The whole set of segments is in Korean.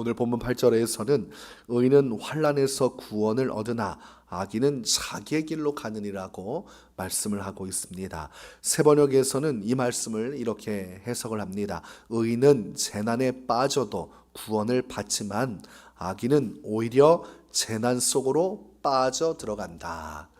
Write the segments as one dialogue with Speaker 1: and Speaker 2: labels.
Speaker 1: 오늘 본문 8절에서는 의인은 환란에서 구원을 얻으나 악인은 자기의 길로 가느니라고 말씀을 하고 있습니다. 세 번역에서는 이 말씀을 이렇게 해석을 합니다. 의인은 재난에 빠져도 구원을 받지만 악인은 오히려 재난 속으로 빠져 들어간다.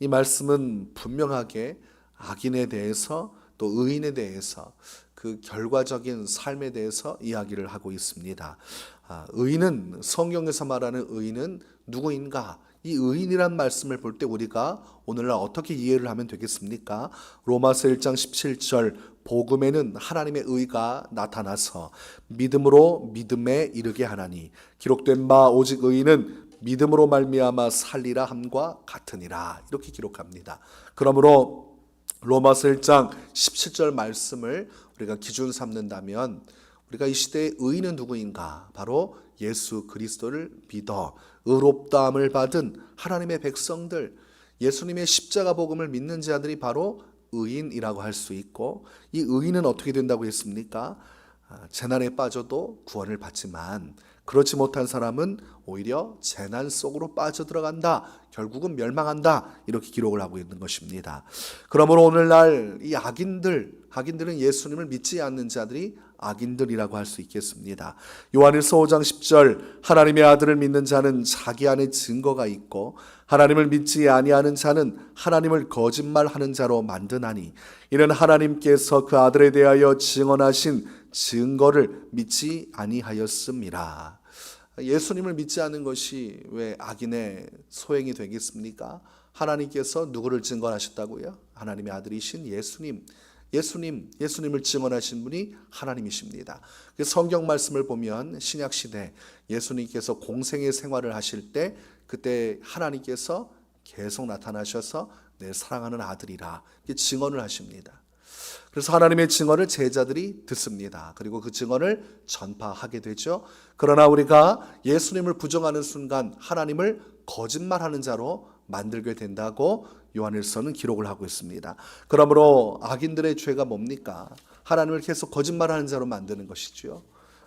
Speaker 1: 이 말씀은 분명하게 악인에 대해서 또 의인에 대해서 그 결과적인 삶에 대해서 이야기를 하고 있습니다. 아, 의인은 성경에서 말하는 의인은 누구인가? 이 의인이란 말씀을 볼 때 우리가 오늘날 어떻게 이해를 하면 되겠습니까? 로마서 1장 17절 복음에는 하나님의 의가 나타나서 믿음으로 믿음에 이르게 하나니 기록된 바 오직 의인은 믿음으로 말미암아 살리라 함과 같으니라 이렇게 기록합니다. 그러므로 로마서 1장 17절 말씀을 우리가 기준 삼는다면 우리가 이 시대의 의인은 누구인가? 바로 예수 그리스도를 믿어 의롭다함을 받은 하나님의 백성들, 예수님의 십자가 복음을 믿는 자들이 바로 의인이라고 할 수 있고 이 의인은 어떻게 된다고 했습니까? 아, 재난에 빠져도 구원을 받지만 그렇지 못한 사람은 오히려 재난 속으로 빠져들어간다. 결국은 멸망한다. 이렇게 기록을 하고 있는 것입니다. 그러므로 오늘날 이 악인들, 악인들은 예수님을 믿지 않는 자들이 악인들이라고 할 수 있겠습니다. 요한일서 5장 10절 하나님의 아들을 믿는 자는 자기 안에 증거가 있고 하나님을 믿지 아니하는 자는 하나님을 거짓말하는 자로 만드나니 이는 하나님께서 그 아들에 대하여 증언하신 증거를 믿지 아니하였음이라. 예수님을 믿지 않는 것이 왜 악인의 소행이 되겠습니까? 하나님께서 누구를 증언하셨다고요? 하나님의 아들이신 예수님. 예수님, 예수님을 증언하신 분이 하나님이십니다. 그 성경 말씀을 보면 신약 시대 예수님께서 공생의 생활을 하실 때 그때 하나님께서 계속 나타나셔서 내 사랑하는 아들이라 증언을 하십니다. 그래서 하나님의 증언을 제자들이 듣습니다. 그리고 그 증언을 전파하게 되죠. 그러나 우리가 예수님을 부정하는 순간 하나님을 거짓말하는 자로 만들게 된다고 요한일서는 기록을 하고 있습니다. 그러므로 악인들의 죄가 뭡니까? 하나님을 계속 거짓말하는 자로 만드는 것이지요.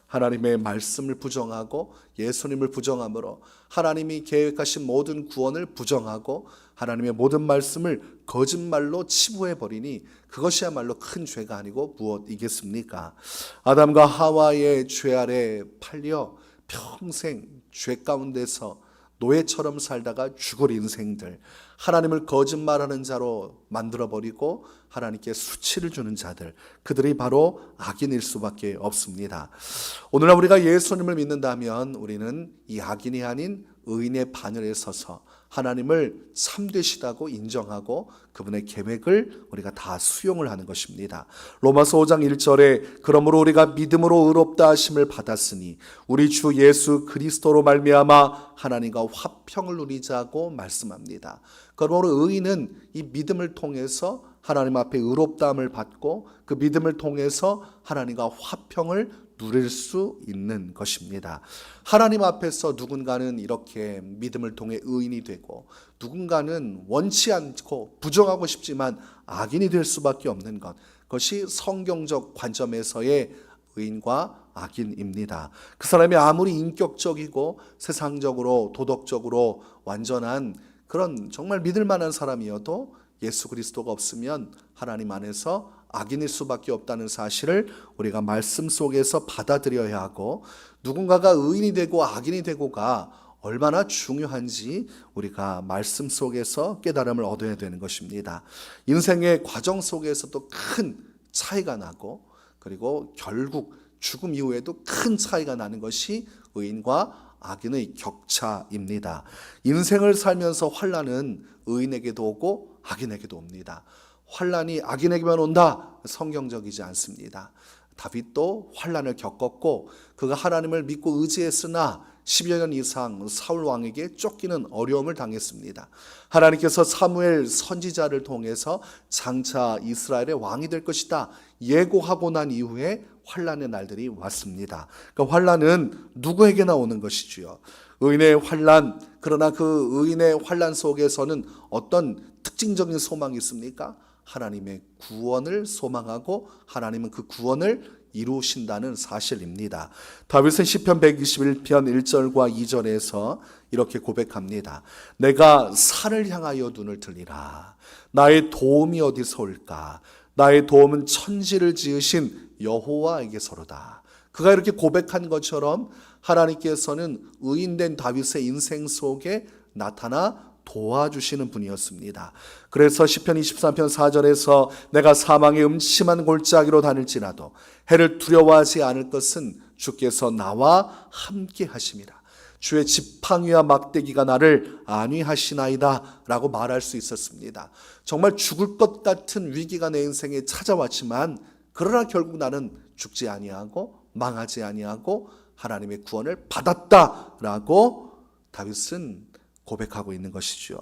Speaker 1: 하나님의 말씀을 부정하고 예수님을 부정함으로 하나님이 계획하신 모든 구원을 부정하고 하나님의 모든 말씀을 거짓말로 치부해 버리니 그것이야말로 큰 죄가 아니고 무엇이겠습니까? 아담과 하와의 죄 아래 팔려 평생 죄 가운데서 노예처럼 살다가 죽을 인생들, 하나님을 거짓말하는 자로 만들어버리고 하나님께 수치를 주는 자들, 그들이 바로 악인일 수밖에 없습니다. 오늘날 우리가 예수님을 믿는다면 우리는 이 악인이 아닌 의인의 바늘에 서서 하나님을 참되시다고 인정하고 그분의 계획을 우리가 다 수용을 하는 것입니다. 로마서 5장 1절에 그러므로 우리가 믿음으로 의롭다 하심을 받았으니 우리 주 예수 그리스도로 말미암아 하나님과 화평을 누리자고 말씀합니다. 그러므로 의인은 이 믿음을 통해서 하나님 앞에 의롭다함을 받고 그 믿음을 통해서 하나님과 화평을 누릴 수 있는 것입니다. 하나님 앞에서 누군가는 이렇게 믿음을 통해 의인이 되고 누군가는 원치 않고 부정하고 싶지만 악인이 될 수밖에 없는 것. 그것이 성경적 관점에서의 의인과 악인입니다. 그 사람이 아무리 인격적이고 세상적으로 도덕적으로 완전한 그런 정말 믿을 만한 사람이어도 예수 그리스도가 없으면 하나님 안에서 악인일 수밖에 없다는 사실을 우리가 말씀 속에서 받아들여야 하고 누군가가 의인이 되고 악인이 되고가 얼마나 중요한지 우리가 말씀 속에서 깨달음을 얻어야 되는 것입니다. 인생의 과정 속에서도 큰 차이가 나고 그리고 결국 죽음 이후에도 큰 차이가 나는 것이 의인과 악인의 격차입니다. 인생을 살면서 환란은 의인에게도 오고 악인에게도 옵니다. 환란이 악인에게만 온다. 성경적이지 않습니다. 다윗도 환란을 겪었고 그가 하나님을 믿고 의지했으나 10여 년 이상 사울 왕에게 쫓기는 어려움을 당했습니다. 하나님께서 사무엘 선지자를 통해서 장차 이스라엘의 왕이 될 것이다 예고하고 난 이후에 환란의 날들이 왔습니다. 그러니까 환란은 누구에게나 오는 것이지요. 의인의 환란 그러나 그 의인의 환란 속에서는 어떤 특징적인 소망이 있습니까? 하나님의 구원을 소망하고 하나님은 그 구원을 이루신다는 사실입니다. 다윗은 시편 121편 1절과 2절에서 이렇게 고백합니다. 내가 산을 향하여 눈을 들리라. 나의 도움이 어디서 올까? 나의 도움은 천지를 지으신 여호와에게서로다. 그가 이렇게 고백한 것처럼 하나님께서는 의인된 다윗의 인생 속에 나타나 도와주시는 분이었습니다. 그래서 시편 23편 4절에서 내가 사망의 음침한 골짜기로 다닐지라도 해를 두려워하지 않을 것은 주께서 나와 함께 하심이라. 주의 지팡이와 막대기가 나를 안위하시나이다 라고 말할 수 있었습니다. 정말 죽을 것 같은 위기가 내 인생에 찾아왔지만 그러나 결국 나는 죽지 아니하고 망하지 아니하고 하나님의 구원을 받았다라고 다윗은 고백하고 있는 것이죠.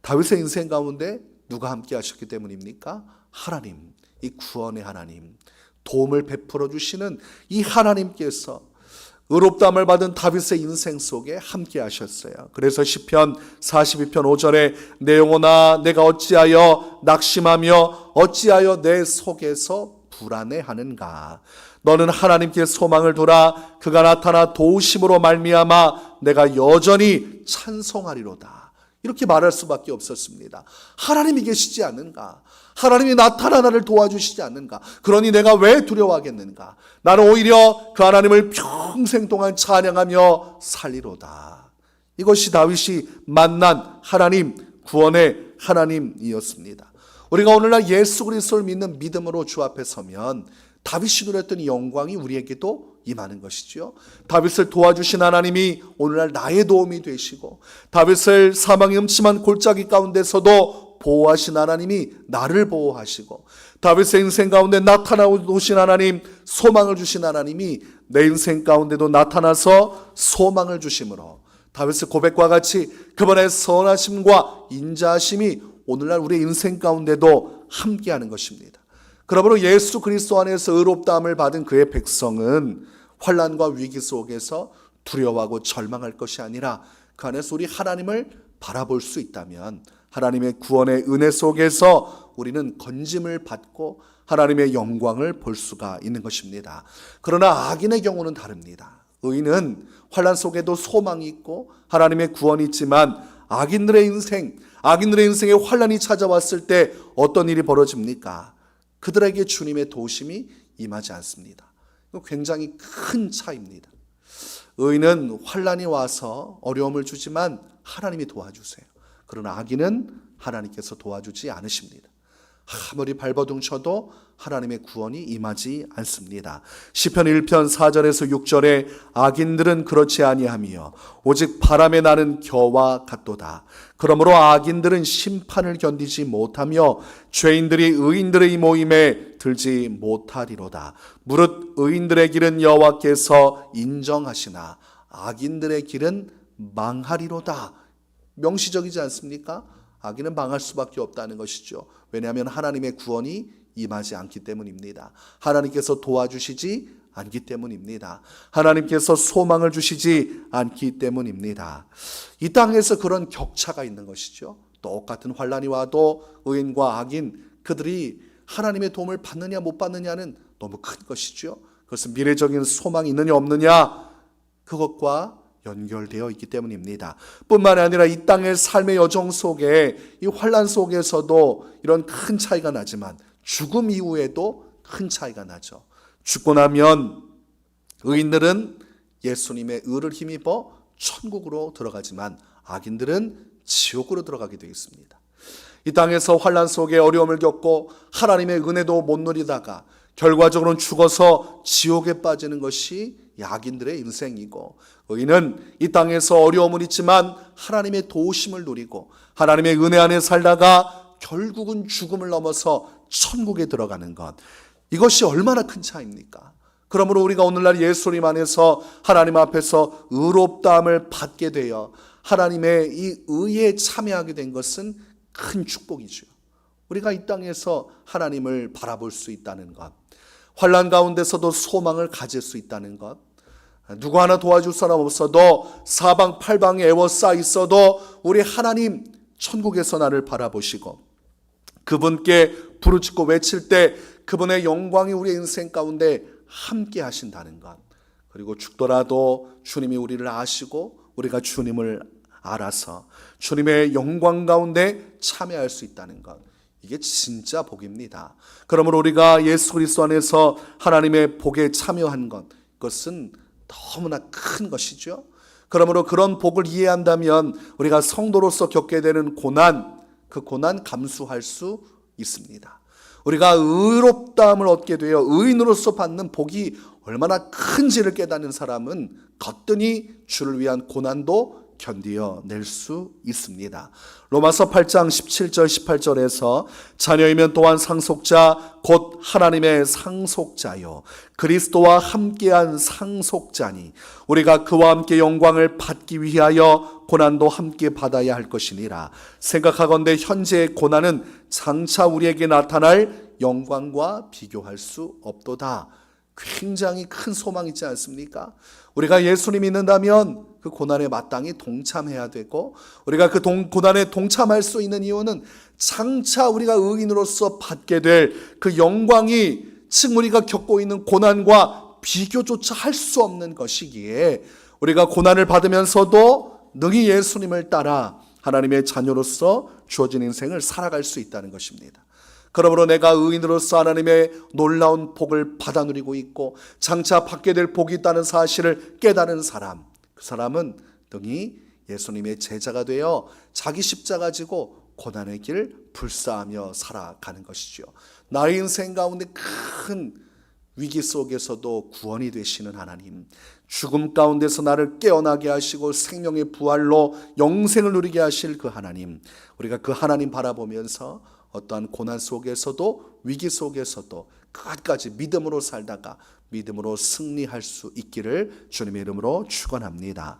Speaker 1: 다윗의 인생 가운데 누가 함께 하셨기 때문입니까? 하나님, 이 구원의 하나님, 도움을 베풀어 주시는 이 하나님께서 의롭다함을 받은 다윗의 인생 속에 함께 하셨어요. 그래서 시편 42편 5절에 내 영혼아 내가 어찌하여 낙심하며 어찌하여 내 속에서 불안해하는가 너는 하나님께 소망을 두라 그가 나타나 도우심으로 말미암아 내가 여전히 찬송하리로다. 이렇게 말할 수밖에 없었습니다. 하나님이 계시지 않는가? 하나님이 나타나 나를 도와주시지 않는가? 그러니 내가 왜 두려워하겠는가? 나는 오히려 그 하나님을 평생 동안 찬양하며 살리로다. 이것이 다윗이 만난 하나님, 구원의 하나님이었습니다. 우리가 오늘날 예수 그리스도를 믿는 믿음으로 주 앞에 서면 다윗이 누렸던 이 영광이 우리에게도 임하는 것이지요. 다윗을 도와주신 하나님이 오늘날 나의 도움이 되시고 다윗을 사망의 음침한 골짜기 가운데서도 보호하신 하나님이 나를 보호하시고 다윗의 인생 가운데 나타나오신 하나님, 소망을 주신 하나님이 내 인생 가운데도 나타나서 소망을 주심으로 다윗의 고백과 같이 그분의 선하심과 인자하심이 오늘날 우리의 인생 가운데도 함께하는 것입니다. 그러므로 예수 그리스도 안에서 의롭다함을 받은 그의 백성은 환란과 위기 속에서 두려워하고 절망할 것이 아니라 그 안에서 우리 하나님을 바라볼 수 있다면 하나님의 구원의 은혜 속에서 우리는 건짐을 받고 하나님의 영광을 볼 수가 있는 것입니다. 그러나 악인의 경우는 다릅니다. 의인은 환란 속에도 소망이 있고 하나님의 구원이 있지만 악인들의 인생, 악인들의 인생에 환란이 찾아왔을 때 어떤 일이 벌어집니까? 그들에게 주님의 도심이 임하지 않습니다. 굉장히 큰 차이입니다. 의인은 환란이 와서 어려움을 주지만 하나님이 도와주세요. 그러나 악인은 하나님께서 도와주지 않으십니다. 아무리 발버둥 쳐도 하나님의 구원이 임하지 않습니다. 시편 1편 4절에서 6절에 악인들은 그렇지 아니하며 오직 바람에 나는 겨와 같도다. 그러므로 악인들은 심판을 견디지 못하며 죄인들이 의인들의 모임에 들지 못하리로다. 무릇 의인들의 길은 여호와께서 인정하시나 악인들의 길은 망하리로다. 명시적이지 않습니까? 악인은 망할 수밖에 없다는 것이죠. 왜냐하면 하나님의 구원이 임하지 않기 때문입니다. 하나님께서 도와주시지 않기 때문입니다. 하나님께서 소망을 주시지 않기 때문입니다. 이 땅에서 그런 격차가 있는 것이죠. 똑같은 환란이 와도 의인과 악인 그들이 하나님의 도움을 받느냐 못 받느냐는 너무 큰 것이죠. 그것은 미래적인 소망이 있느냐 없느냐 그것과 연결되어 있기 때문입니다. 뿐만 아니라 이 땅의 삶의 여정 속에 이 환란 속에서도 이런 큰 차이가 나지만 죽음 이후에도 큰 차이가 나죠. 죽고 나면 의인들은 예수님의 의를 힘입어 천국으로 들어가지만 악인들은 지옥으로 들어가게 되어 있습니다. 이 땅에서 환란 속에 어려움을 겪고 하나님의 은혜도 못 누리다가 결과적으로는 죽어서 지옥에 빠지는 것이 약인들의 인생이고 의인은 이 땅에서 어려움은 있지만 하나님의 도우심을 누리고 하나님의 은혜 안에 살다가 결국은 죽음을 넘어서 천국에 들어가는 것 이것이 얼마나 큰 차이입니까? 그러므로 우리가 오늘날 예수님 안에서 하나님 앞에서 의롭다함을 받게 되어 하나님의 이 의에 참여하게 된 것은 큰 축복이죠. 우리가 이 땅에서 하나님을 바라볼 수 있다는 것, 환란 가운데서도 소망을 가질 수 있다는 것, 누구 하나 도와줄 사람 없어도 사방 팔방에 애워싸 있어도 우리 하나님 천국에서 나를 바라보시고 그분께 부르짖고 외칠 때 그분의 영광이 우리 인생 가운데 함께 하신다는 것. 그리고 죽더라도 주님이 우리를 아시고 우리가 주님을 알아서 주님의 영광 가운데 참여할 수 있다는 것. 이게 진짜 복입니다. 그러므로 우리가 예수 그리스도 안에서 하나님의 복에 참여한 것, 그것은 너무나 큰 것이죠. 그러므로 그런 복을 이해한다면 우리가 성도로서 겪게 되는 고난, 그 고난 감수할 수 있습니다. 우리가 의롭다함을 얻게 되어 의인으로서 받는 복이 얼마나 큰지를 깨닫는 사람은 거뜬히 주를 위한 고난도 견디어 낼 수 있습니다. 로마서 8장 17절 18절에서 자녀이면 또한 상속자 곧 하나님의 상속자요 그리스도와 함께한 상속자니 우리가 그와 함께 영광을 받기 위하여 고난도 함께 받아야 할 것이니라 생각하건대 현재의 고난은 장차 우리에게 나타날 영광과 비교할 수 없도다. 굉장히 큰 소망 있지 않습니까? 우리가 예수님 믿는다면 그 고난에 마땅히 동참해야 되고 우리가 그 동, 고난에 동참할 수 있는 이유는 장차 우리가 의인으로서 받게 될 그 영광이 지금 우리가 겪고 있는 고난과 비교조차 할 수 없는 것이기에 우리가 고난을 받으면서도 능히 예수님을 따라 하나님의 자녀로서 주어진 인생을 살아갈 수 있다는 것입니다. 그러므로 내가 의인으로서 하나님의 놀라운 복을 받아 누리고 있고 장차 받게 될 복이 있다는 사실을 깨달은 사람, 그 사람은 등이 예수님의 제자가 되어 자기 십자가 지고 고난의 길 불사하며 살아가는 것이죠. 나의 인생 가운데 큰 위기 속에서도 구원이 되시는 하나님, 죽음 가운데서 나를 깨어나게 하시고 생명의 부활로 영생을 누리게 하실 그 하나님, 우리가 그 하나님 바라보면서 어떠한 고난 속에서도 위기 속에서도 끝까지 믿음으로 살다가 믿음으로 승리할 수 있기를 주님의 이름으로 축원합니다.